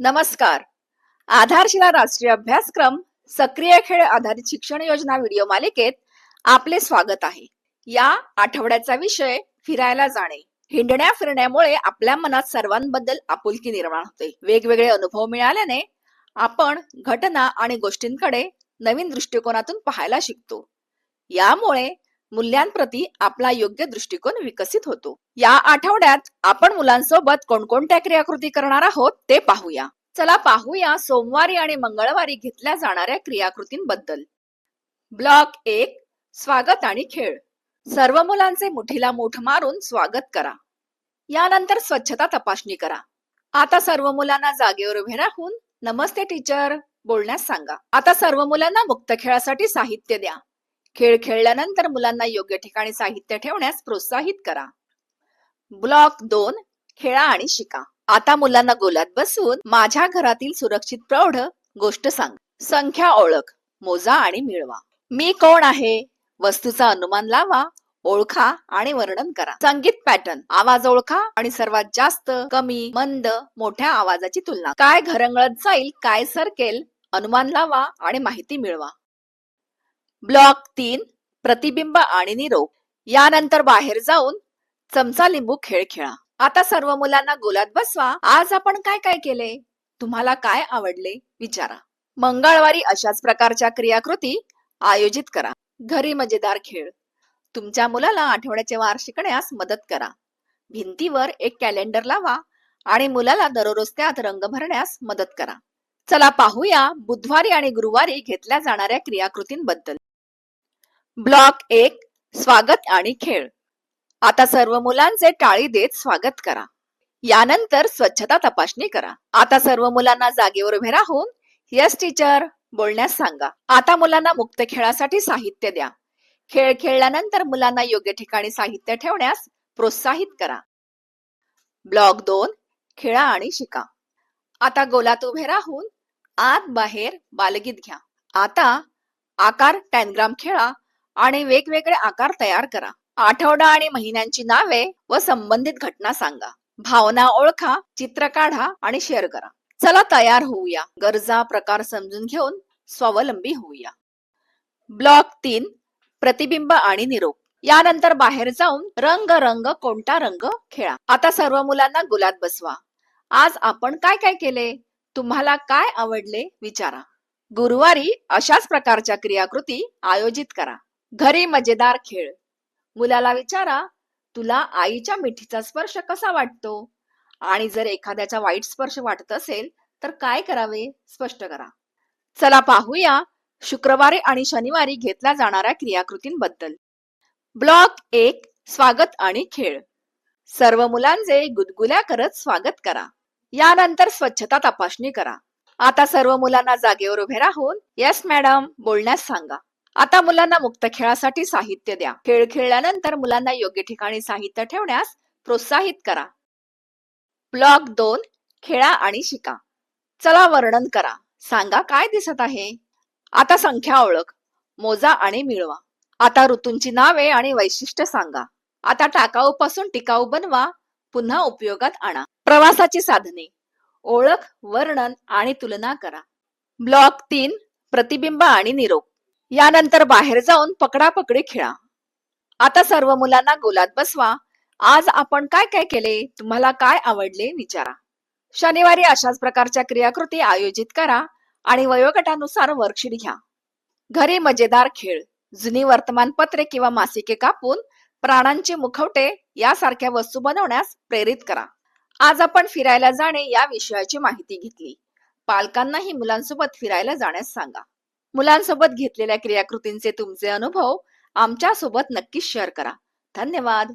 नमस्कार. आधारशिला राष्ट्रीय अभ्यासक्रम सक्रिय खेळ आधारित शिक्षण योजना व्हिडिओ मालिकेत आपले स्वागत आहे. या आठवड्याचा विषय फिरायला जाणे. हिंडण्या फिरण्यामुळे आपल्या मनात सर्वांबद्दल आपुलकी निर्माण होते. वेगवेगळे अनुभव मिळाल्याने आपण घटना आणि गोष्टींकडे नवीन दृष्टिकोनातून पाहायला शिकतो. यामुळे मूल्यांप्रती आपला योग्य दृष्टिकोन विकसित होतो. या आठवड्यात आपण मुलांसोबत कोणकोणत्या क्रियाकृती करणार आहोत ते पाहूया. चला पाहूया सोमवारी आणि मंगळवारी घेतल्या जाणाऱ्या क्रियाकृतींबद्दल. ब्लॉक एक स्वागत आणि खेळ. सर्व मुलांचे मुठीला मूठ मारून स्वागत करा. यानंतर स्वच्छता तपासणी करा. आता सर्व मुलांना जागेवर उभे राहून नमस्ते टीचर बोलण्यास सांगा. आता सर्व मुलांना मुक्त खेळासाठी साहित्य द्या. खेळ खेळल्यानंतर मुलांना योग्य ठिकाणी साहित्य ठेवण्यास प्रोत्साहित करा. ब्लॉक दोन खेळा आणि शिका. आता मुलांना गोलात बसवून माझ्या घरातील सुरक्षित प्रौढ गोष्ट सांग. संख्या ओळख मोजा आणि मिळवा. मी कोण आहे? वस्तूचा अनुमान लावा ओळखा आणि वर्णन करा. संगीत पॅटर्न आवाज ओळखा आणि सर्वात जास्त कमी मंद मोठ्या आवाजाची तुलना. काय घरंगळत जाईल काय सरकेल अनुमान लावा आणि माहिती मिळवा. ब्लॉक तीन प्रतिबिंब आणि निरोप. यानंतर बाहेर जाऊन चमचा लिंबू खेळ खेळा. आता सर्व मुलांना गोलात बसवा. आज आपण काय काय केले? तुम्हाला काय आवडले? विचारा. मंगळवारी अशाच प्रकारच्या क्रियाकृती आयोजित करा. घरी मजेदार खेळ. तुमच्या मुलाला आठवड्याचे वार शिकण्यास मदत करा. भिंतीवर एक कॅलेंडर लावा आणि मुलाला दररोज त्यात रंग भरण्यास मदत करा. चला पाहूया बुधवारी आणि गुरुवारी घेतल्या जाणाऱ्या क्रियाकृतींबद्दल. ब्लॉक एक स्वागत आणि खेळ. आता सर्व मुलांचे टाळी देत स्वागत करा. यानंतर स्वच्छता तपासणी करा. आता सर्व मुलांना जागेवर उभे राहून यस टीचर बोलण्यास सांगा. आता मुलांना मुक्त खेळासाठी साहित्य द्या. खेळ खेळल्यानंतर मुलांना योग्य ठिकाणी साहित्य ठेवण्यास प्रोत्साहित करा. ब्लॉक दोन खेळा आणि शिका. आता गोलात उभे राहून आत बाहेर बालगीत घ्या. आता आकार टॅनग्राम खेळा. आणि वेगवेगळे आकार तयार करा. आठवडा आणि महिन्यांची नावे व संबंधित घटना सांगा. भावना ओळखा चित्र काढा आणि शेअर करा. चला तयार होऊया. गरजा प्रकार समजून घेऊन स्वावलंबी होऊया. ब्लॉक तीन प्रतिबिंब आणि निरोप. यानंतर बाहेर जाऊन रंग रंग कोणता रंग खेळा. आता सर्व मुलांना गुलात बसवा. आज आपण काय काय केले? तुम्हाला काय आवडले? विचारा. गुरुवारी अशाच प्रकारच्या क्रियाकृती आयोजित करा. घरी मजेदार खेळ. मुलाला विचारा तुला आईच्या मिठीचा स्पर्श कसा वाटतो? आणि जर एखाद्याचा वाईट स्पर्श वाटत असेल तर काय करावे? स्पष्ट करा. चला पाहूया शुक्रवारी आणि शनिवारी घेतल्या जाणाऱ्या क्रियाकृतींबद्दल. ब्लॉक एक स्वागत आणि खेळ. सर्व मुलांचे गुदगुल्या करत स्वागत करा. यानंतर स्वच्छता तपासणी करा. आता सर्व मुलांना जागेवर उभे राहून येस मॅडम बोलण्यास सांगा. आता मुलांना मुक्त खेळासाठी साहित्य द्या. खेळ खेळल्यानंतर मुलांना योग्य ठिकाणी साहित्य ठेवण्यास प्रोत्साहित करा. ब्लॉक दोन खेळा आणि शिका. चला वर्णन करा. सांगा काय दिसत आहे? आता संख्या ओळख. मोजा आणि मिळवा. आता ऋतूंची नावे आणि वैशिष्ट्य सांगा. आता टाकाऊ पासून टिकाऊ बनवा. पुन्हा उपयोगात आणा. प्रवासाची साधने. ओळख वर्णन आणि तुलना करा. ब्लॉक तीन प्रतिबिंब आणि निरोप. यानंतर बाहेर जाऊन पकडापकडी खेळा. आता सर्व मुलांना गोलात बसवा. आज आपण काय काय केले? तुम्हाला काय आवडले? विचारा. शनिवारी अशाच प्रकारच्या क्रियाकृती आयोजित करा आणि वयोगटानुसार वर्कशीट घ्या. घरी मजेदार खेळ जुनी वर्तमानपत्रे किंवा मासिके कापून प्राणांचे मुखवटे यासारख्या वस्तू बनवण्यास प्रेरित करा. आज आपण फिरायला जाणे या विषयाची माहिती घेतली. पालकांनाही मुलांसोबत फिरायला जाण्यास सांगा. मुलांसोबत घेतलेल्या क्रियाकृतींचे तुमचे अनुभव आमच्यासोबत नक्कीच शेअर करा. धन्यवाद.